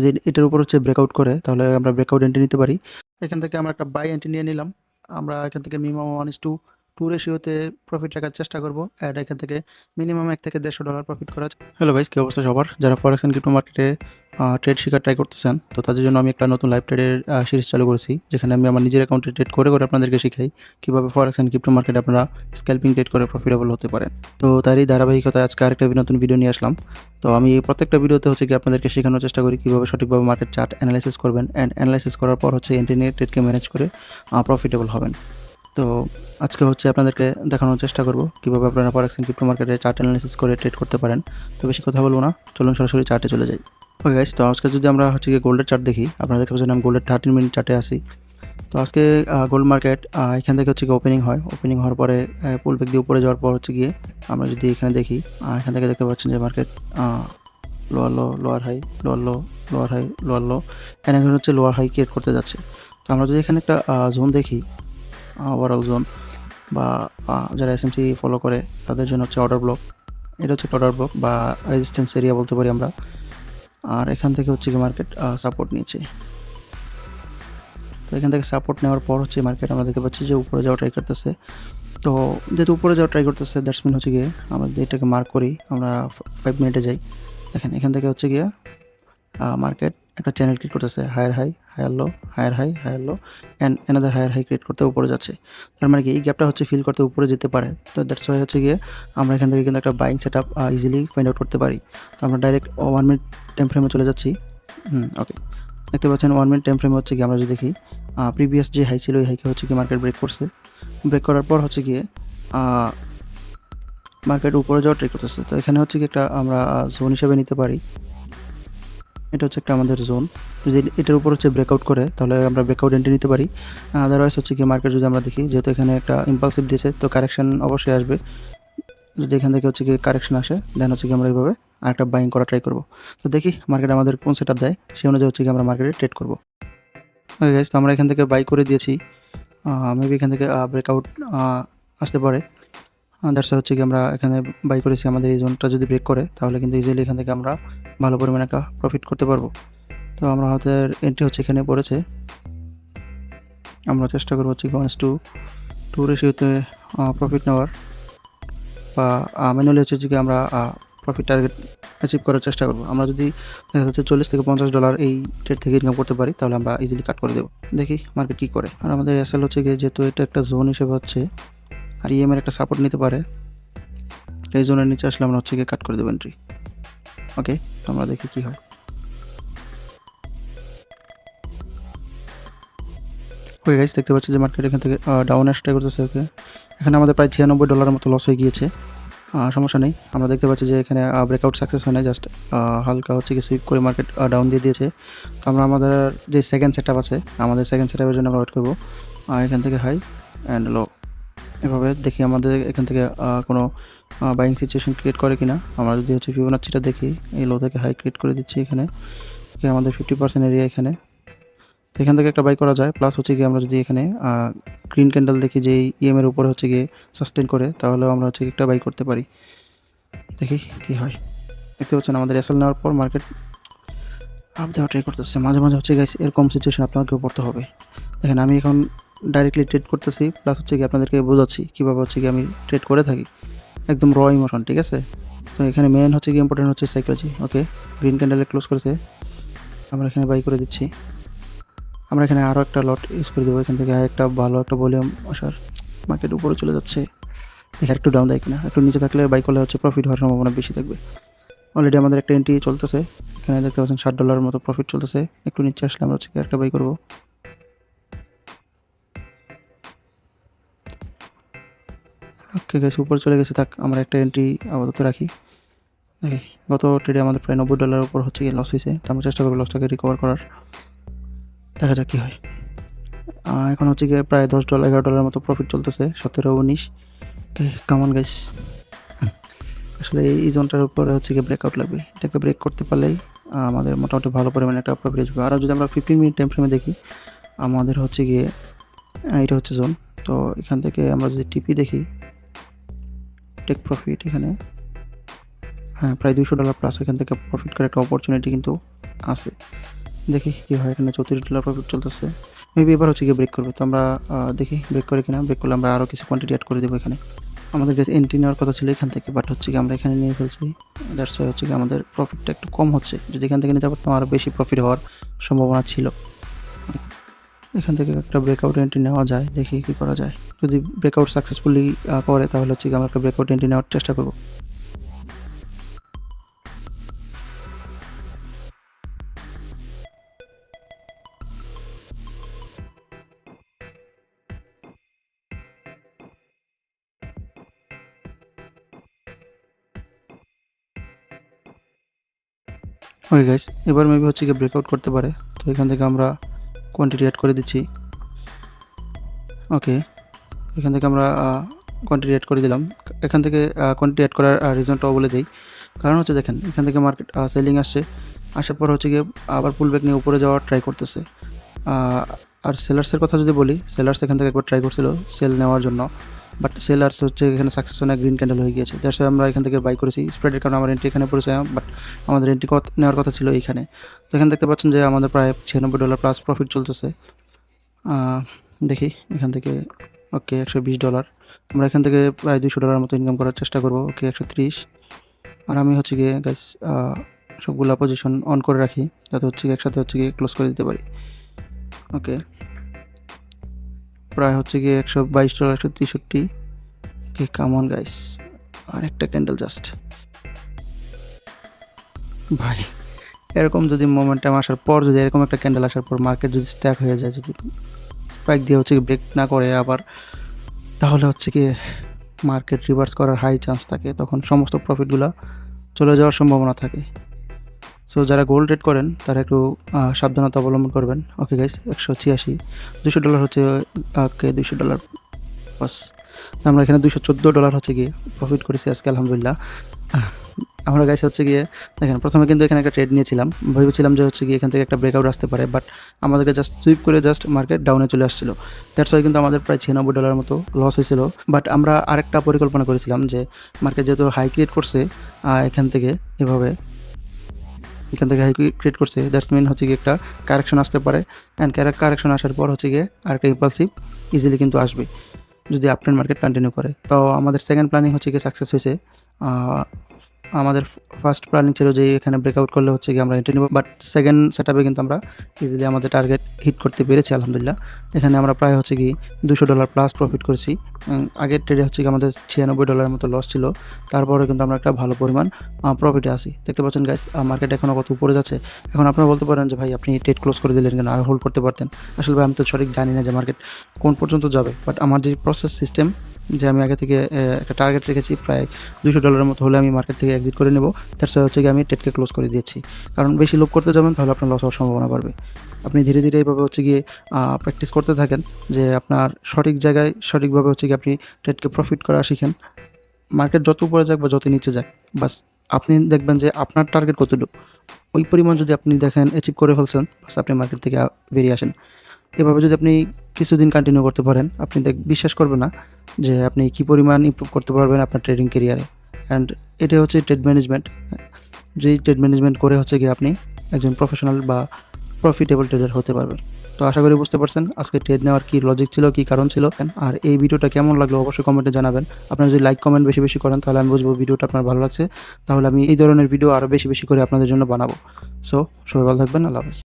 যদি এটার উপর হচ্ছে ব্রেকআউট করে, তাহলে আমরা ব্রেকআউট এন্ট্রি নিতে পারি। এখান থেকে আমরা একটা বাই এন্ট্রি নিয়ে নিলাম। আমরা এখান থেকে minimum one is to two রেশিওতে profit রাখার চেষ্টা করব। অ্যাড এখান থেকে মিনিমাম এক থেকে দেড়শো ডলার প্রফিট করা হ্যালো গাইস কী অবস্থা সবার? যারা ফরেক্স অ্যান্ড ক্রিপ্টো মার্কেটে ট্রেড শেখার ট্রাই করতেছেন, তো তাদের জন্য আমি একটা নতুন লাইভ ট্রেডের সিরিজ চালু করেছি, যেখানে আমি আমার নিজের অ্যাকাউন্টে ট্রেড করে করে আপনাদেরকে শিখাই কীভাবে ফরেক্স অ্যান্ড ক্রিপ্টো মার্কেটে আপনারা স্ক্যাল্পিং ট্রেড করে প্রফিটেবল হতে পারেন। তো তারই ধারাবাহিকতায় আজকে আরেকটা নতুন ভিডিও নিয়ে আসলাম। তো আমি প্রত্যেকটা ভিডিওতে হচ্ছে কি আপনাদেরকে শেখানোর চেষ্টা করি কীভাবে সঠিকভাবে মার্কেট চার্ট অ্যানালাইসিস করবেন। অ্যান্ড অ্যানালাইসিস করার পর হচ্ছে ইন্টারনেট ট্রেডকে ম্যানেজ করে প্রফিটেবল হবেন। তো আজকে হচ্ছে আপনাদেরকে দেখানোর চেষ্টা করব কীভাবে আপনারা ফরেক্স অ্যান্ড ক্রিপ্টো মার্কেটে চার্ট অ্যানালাইসিস করে ট্রেড করতে পারেন। তো বেশি কথা বলব না, চলুন সরাসরি চার্টে চলে যাই। ওকে গাইস তো আজকে যদি আমরা হচ্ছে গিয়ে গোল্ডের চার্ট দেখি, আপনারা দেখতে পাচ্ছেন আমি গোল্ডের থার্টিন মিনিট চার্টে আসি তো আজকে গোল্ড মার্কেট এখান থেকে হচ্ছে গিয়ে ওপেনিং হয়। ওপেনিং হওয়ার পরে পুল ব্যাগ দিয়ে উপরে যাওয়ার পর হচ্ছে গিয়ে আমরা যদি এখানে দেখি এখান থেকে দেখতে পাচ্ছেন যে market lower low lower high lower low lower high lower low এখন হচ্ছে লোয়ার হাই ক্রিয়েট করতে যাচ্ছে। তো আমরা যদি এখানে একটা জোন দেখি ওভারঅল জোন বা যারা এসএমসি ফলো করে, তাদের জন্য হচ্ছে অর্ডার ব্লক এটা হচ্ছে অর্ডার ব্লক বা রেজিস্ট্যান্স এরিয়া বলতে পারি আমরা। আর এখান থেকে হচ্ছে কি মার্কেট সাপোর্ট নিয়েছে। তো এখান থেকে সাপোর্ট নেওয়ার পর হচ্ছে মার্কেট আমরা দেখতে পাচ্ছি যে উপরে যাওয়া ট্রাই করতেছে। তো যেহেতু উপরে যাওয়া ট্রাই করতেছে দ্যাটস মিন হচ্ছে গিয়ে আমরা যদি এটাকে মার্ক করি, আমরা ফাইভ মিনিটে যাই। দেখেন, এখান থেকে হচ্ছে গিয়ে মার্কেট একটা চ্যানেল ক্রিয়েট করতেছে higher high higher low higher high higher low and another higher high create করতে উপরে যাচ্ছে। তার মানে কি, এই গ্যাপটা হচ্ছে ফিল করতে উপরে যেতে পারে। তো দ্যাটস ওয়াই হচ্ছে গিয়ে আমরা এখান থেকে কিন্তু একটা buying set up easily find out করতে পারি। তো আমরা ডাইরেক্ট ওয়ান মিনিট টাইম ফ্রেমে চলে যাচ্ছি। হুম ওকে দেখতে পাচ্ছেন ওয়ান মিনিট টাইম ফ্রেমে হচ্ছে কি আমরা যদি দেখি প্রিভিয়াস যে হাই ছিল ওই হাইকে হচ্ছে কি মার্কেট ব্রেক করছে। ব্রেক করার পর হচ্ছে গিয়ে মার্কেট উপরে যাওয়া ট্রেক করতেছে। তো এখানে হচ্ছে কি একটা আমরা জোন হিসেবে নিতে পারি। এটা হচ্ছে একটা আমাদের জোন যদি এটার উপর হচ্ছে ব্রেকআউট করে, তাহলে আমরা ব্রেকআউট এন্ট্রি নিতে পারি। আদারওয়াইজ হচ্ছে কি মার্কেট যদি আমরা দেখি, যেহেতু এখানে একটা ইম্পালসিভ দিয়েছে, তো কারেকশন অবশ্যই আসবে। যদি এখান থেকে হচ্ছে কি কারেকশন আসে দেন হচ্ছে কি আমরা এইভাবে আরেকটা বাইং করা ট্রাই করব। তো দেখি মার্কেট আমাদের কোন সেট দেয় সেই অনুযায়ী হচ্ছে কি আমরা মার্কেটে ট্রেড করব। গাইজ তো আমরা এখান থেকে বাই করে দিয়েছি। মেবি এখান থেকে ব্রেকআউট আসতে পারে। দ্যাটস হচ্ছে কি আমরা এখানে বাই করেছি আমাদের এই জোনটা যদি ব্রেক করে, তাহলে কিন্তু ইজিলি এখান থেকে আমরা ভালো পরিমাণে একটা প্রফিট করতে পারব। তো আমরা আমাদের এন্ট্রি হচ্ছে এখানে পড়েছে। আমরা চেষ্টা করব হচ্ছে ওয়ান টু টু রেশিওতে প্রফিট নেওয়ার। বা ম্যানুয়ালি হচ্ছে যে আমরা প্রফিট টার্গেট অ্যাচিভ করার চেষ্টা করব। আমরা যদি দেখা যাচ্ছে চল্লিশ থেকে পঞ্চাশ ডলার এই ট্রেড থেকে ইনকাম করতে পারি, তাহলে আমরা ইজিলি কাট করে দেবো। দেখি মার্কেট কী করে। আর আমাদের এসএল হচ্ছে গিয়ে যেহেতু এটা একটা জোন হিসেবে হচ্ছে, আর ইএম এর একটা সাপোর্ট নিতে পারে, এই জোনের নিচে আসলে আমরা হচ্ছে গিয়ে কাট করে দেবো এন্ট্রি ওকে তো আমরা দেখি কি হয়। ওকে গাইস দেখতে পাচ্ছি যে মার্কেট এখান থেকে ডাউন আসতে করতেছে ওকে এখানে আমাদের প্রায় ছিয়ানব্বই ডলারের মতো লস হয়ে গিয়েছে। সমস্যা নেই। আমরা দেখতে পাচ্ছি যে এখানে ব্রেকআউট সাকসেস হয় না জাস্ট হালকা হচ্ছে কি সুইপ করে মার্কেট ডাউন দিয়ে দিয়েছে। তো আমরা আমাদের যে সেকেন্ড সেট আছে, আমাদের সেকেন্ড সেট জন্য আমরা ওয়েট করব। এখান থেকে হাই অ্যান্ড লো এভাবে দেখি আমাদের এখান থেকে কোনো বাইং সিচুয়েশন ক্রিয়েট করে কিনা। আমরা যদি হচ্ছে ফিবোনাচিটা দেখি, এই লো থেকে হাই ক্রিয়েট করে দিচ্ছি এখানে। আমাদের ফিফটি পার্সেন্ট এরিয়া এখানে। তো এখান থেকে একটা বাই করা যায়। প্লাস হচ্ছে গিয়ে আমরা যদি এখানে গ্রিন ক্যান্ডেল দেখি যে ইএম এর উপরে হচ্ছে গিয়ে সাস্টেন করে, তাহলেও আমরা হচ্ছে একটা বাই করতে পারি। দেখি কি হয়। দেখতে পাচ্ছেন আমাদের এসএল নেওয়ার পর মার্কেট আপ দেওয়া ট্রাই করতেছে। মাঝে মাঝে হচ্ছে গাইস এরকম সিচুয়েশন আপনাকেও পড়তে হবে। দেখেন আমি এখন ডাইরেক্টলি ট্রেড করতেছি প্লাস হচ্ছে কি আপনাদেরকে বোঝাচ্ছি কীভাবে হচ্ছে কি আমি ট্রেড করে থাকি। একদম র ইমোশন ঠিক আছে? তো এখানে মেন হচ্ছে কি ইম্পর্টেন্ট হচ্ছে সাইকোলজি ওকে গ্রিন ক্যান্ডেলে ক্লোজ করেছে। আমরা এখানে বাই করে দিচ্ছি। আমরা এখানে আরও একটা লট ইউজ করে দেবো, এখান থেকে একটা ভালো একটা ভলিউম আসার মার্কেট উপরে চলে যাচ্ছে। দেখে একটু ডাউন দেয় কিনা, একটু নিচে থাকলে বাই করলে হচ্ছে প্রফিট হওয়ার সম্ভাবনা বেশি থাকবে। অলরেডি আমাদের একটা এন্ট্রি চলতেছে, এখানে দেখতে পাচ্ছেন ষাট ডলারের মতো প্রফিট চলতেছে। একটু নিচে আসলে আমরা হচ্ছে একটা বাই করব। ওকে গেছে উপরে চলে গেছে, থাক, আমরা একটা এন্ট্রি আপাতত রাখি। দেখি, গত ট্রেডে আমাদের প্রায় নব্বই ডলারের উপর হচ্ছে গিয়ে লস হয়েছে আমরা চেষ্টা করব লসটাকে রিকভার করার। দেখা যাক কী হয়। এখন হচ্ছে গিয়ে প্রায় দশ ডলার এগারো ডলারের মতো প্রফিট চলতেছে, সতেরো, উনিশ। কামান গাইস আসলে এই জোনটার উপরে হচ্ছে গিয়ে ব্রেকআউট লাগবে। এটাকে ব্রেক করতে পারলেই আমাদের মোটামুটি ভালো পরিমাণে একটা প্রফিট আসবে আর যদি আমরা ফিফটিন মিনিট টাইম ফ্রেমে দেখি, আমাদের হচ্ছে গিয়ে এটা হচ্ছে জোন তো এখান থেকে আমরা যদি টিপি দেখি টেক প্রফিট এখানে। হ্যাঁ প্রায় দুশো ডলার প্লাস এখান থেকে প্রফিট করার একটা অপরচুনিটি কিন্তু আছে। দেখি কী হয়, এখানে চৌত্রিশ ডলার প্রফিট চলতেছে। মেবি এবার হচ্ছে গিয়ে ব্রেক করবে। তো আমরা দেখি ব্রেক করে কিনা। ব্রেক করলে আমরা আরও কিছু কোয়ান্টিটি অ্যাড করে দেবো এখানে। আমাদের কাছে এন্ট্রি নেওয়ার কথা ছিল এখান থেকে বাট হচ্ছে কি আমরা এখানে নিয়ে ফেলছি। দ্যাটস হচ্ছে কি আমাদের প্রফিটটা একটু কম হচ্ছে। যদি এখান থেকে নিতে পারতাম আরও বেশি প্রফিট হওয়ার সম্ভাবনা ছিল। এখান থেকে একটা ব্রেকআউট এন্ট্রি নেওয়া যায়, দেখি কী করা যায়। যদি ব্রেকআউট সাকসেসফুলি করে, তাহলে হচ্ছে আমরা একটা ব্রেকআউট এন্ট্রি নেওয়ার চেষ্টা করব। ওকে গাইস এবার মেবি হচ্ছে কি ব্রেকআউট করতে পারে। তো এখান থেকে আমরা কোয়ান্টিটি অ্যাড করে দিচ্ছি। ওকে এখান থেকে আমরা কোয়ান্টিটি অ্যাড করে দিলাম। এখান থেকে কোয়ান্টিটি অ্যাড করার রিজনটাও বলে দিই। কারণ হচ্ছে দেখেন, এখান থেকে মার্কেট সেলিং আসছে। আসার পর হচ্ছে গিয়ে আবার পুল ব্যাক নিয়ে উপরে যাওয়ার ট্রাই করতেছে। আর সেলার্সের কথা যদি বলি সেলার্স এখান থেকে একবার ট্রাই করছিল সেল নেওয়ার জন্য। বাট সেলার্স হচ্ছে এখানে সাকসেস হয় গ্রিন ক্যান্ডেল হয়ে গিয়েছে। যার সাথে আমরা এখান থেকে বাই করেছি। স্প্রেডের কারণে আমার এন্ট্রি এখানে পড়েছে বাট আমাদের এন্ট্রি নেওয়ার কথা ছিল এইখানে তো এখানে দেখতে পাচ্ছেন যে আমাদের প্রায় ছিয়ানব্বই ডলার প্লাস প্রফিট চলতেছে। দেখি, এখান থেকে ওকে একশো বিশ ডলার আমরা এখান থেকে প্রায় দুশো ডলার মতো ইনকাম করার চেষ্টা করব ওকে একশো ত্রিশ। আর আমি হচ্ছে গিয়ে গাইস সবগুলো পজিশন অন করে রাখি, যাতে হচ্ছে গিয়ে একসাথে হচ্ছে গিয়ে ক্লোজ করে দিতে পারি। ওকে প্রায় হচ্ছে গিয়ে একশো বাইশ ডলার, একশো তেষট্টি ওকে কামন গাইস আর একটা ক্যান্ডেল জাস্ট ভাই, এরকম যদি মোমেন্টাম আসার পর, যদি এরকম একটা ক্যান্ডেল আসার পর মার্কেট যদি স্ট্যাক হয়ে যায়, যদি স্পাইক দিয়ে হচ্ছে ব্রেক না করে আবার, তাহলে হচ্ছে কি মার্কেট রিভার্স করার হাই চান্স থাকে, তখন সমস্ত প্রফিটগুলো চলে যাওয়ার সম্ভাবনা থাকে। সো যারা গোল্ড রেট করেন, তারা একটু সাবধানতা অবলম্বন করবেন। ওকে গাইস একশো ছিয়াশি। দুশো ডলার হচ্ছে ওকে দুশো ডলার বাস আমরা এখানে দুশো চোদ্দ ডলার হচ্ছে গিয়ে প্রফিট করেছি আজকে, আলহামদুলিল্লাহ। আমরা গাইস হচ্ছে গিয়ে, দেখেন, প্রথমে কিন্তু এখানে একটা ট্রেড নিয়েছিলাম। ভেবেছিলাম যে হচ্ছে গিয়ে এখান থেকে একটা ব্রেকআউট আসতে পারে বাট আমাদেরকে জাস্ট সুইপ করে জাস্ট মার্কেট ডাউনে চলে আসছিল। দ্যাটস ওয়াই কিন্তু আমাদের প্রায় ছিয়ানব্বই ডলার মতো লস হয়েছিল। বাট আমরা আরেকটা পরিকল্পনা করেছিলাম যে মার্কেট যেহেতু হাই ক্রিয়েট করছে এখান থেকে এভাবে এখান থেকে হাই ক্রিয়েট করছে। দ্যাটস মিন হচ্ছে গিয়ে একটা কারেকশন আসতে পারে। অ্যান্ড কারেকশন আসার পর হচ্ছে গিয়ে আরেকটা ইম্পালসিভ ইজিলি কিন্তু আসবে, যদি আপট্রেন্ড মার্কেট কন্টিনিউ করে। তো আমাদের সেকেন্ড প্ল্যানিং হচ্ছে গিয়ে সাকসেস হয়েছে আমাদের ফার্স্ট প্ল্যানিং ছিল যে এখানে ব্রেকআউট করলে হচ্ছে গিয়ে আমরা এন্ট্রি নেব বাট সেকেন্ড সেট কিন্তু আমরা ইজিলি আমাদের টার্গেট হিট করতে পেরেছি, আলহামদুলিল্লাহ। এখানে আমরা প্রায় হচ্ছে কি দুশো ডলার প্লাস প্রফিট করেছি। আগের ট্রেডে হচ্ছে কি আমাদের ছিয়ানব্বই ডলারের মতো লস ছিল। তারপরে কিন্তু আমরা একটা ভালো পরিমাণ প্রফিটে আসি দেখতে পাচ্ছেন গাইস মার্কেট এখনও কত উপরে যাচ্ছে। এখন আপনারা বলতে পারেন যে ভাই, আপনি ট্রেড ক্লোজ করে দিলেন কেন, আর হোল্ড করতে পারতেন। আসলে ভাই, আমি তো সঠিক জানি না যে মার্কেট কোন পর্যন্ত যাবে বাট আমার যে প্রসেস সিস্টেম যে আমি আগে থেকে একটা টার্গেট রেখেছি, প্রায় দুশো ডলারের মতো হলে আমি মার্কেট থেকে এক্সিট করে নেব। তার সাথে হচ্ছে কি আমি ট্রেডকে ক্লোজ করে দিয়েছি। কারণ বেশি লোভ করতে যাবেন, তাহলে আপনার লস হওয়ার সম্ভাবনা বাড়বে। আপনি ধীরে ধীরে এইভাবে হচ্ছে গিয়ে প্র্যাকটিস করতে থাকেন যে আপনার সঠিক জায়গায় সঠিকভাবে হচ্ছে গিয়ে আপনি ট্রেডকে প্রফিট করা শিখেন। মার্কেট যত উপরে যাক বা যত নিচে যাক, বাস আপনি দেখবেন যে আপনার টার্গেট কতটুকু। ওই পরিমাণ যদি আপনি দেখেন অ্যাচিভ করে ফেলছেন, বাস আপনি মার্কেট থেকে বেরিয়ে আসেন। এভাবে যদি আপনি কিছুদিন কন্টিনিউ করতে পারেন। আপনি দেখ, বিশ্বাস করবেন না যে আপনি কী পরিমাণ ইমপ্রুভ করতে পারবেন আপনার ট্রেডিং কেরিয়ারে অ্যান্ড এটা হচ্ছে ট্রেড ম্যানেজমেন্ট যেই ট্রেড ম্যানেজমেন্ট করে হচ্ছে গিয়ে আপনি একজন প্রফেশনাল বা প্রফিটেবল ট্রেডার হতে পারবেন। তো আশা করি বুঝতে পারছেন আজকে ট্রেড নেওয়ার কী লজিক ছিল, কী কারণ ছিল। আর এই ভিডিওটা কেমন লাগল অবশ্যই কমেন্টে জানাবেন। আপনারা যদি লাইক কমেন্ট বেশি বেশি করেন, তাহলে আমি বুঝব ভিডিওটা আপনার ভালো লাগছে। তাহলে আমি এই ধরনের ভিডিও আরও বেশি বেশি করে আপনাদের জন্য বানাবো। সো সবাই ভালো থাকবেন, আল্লাহ হাফেজ।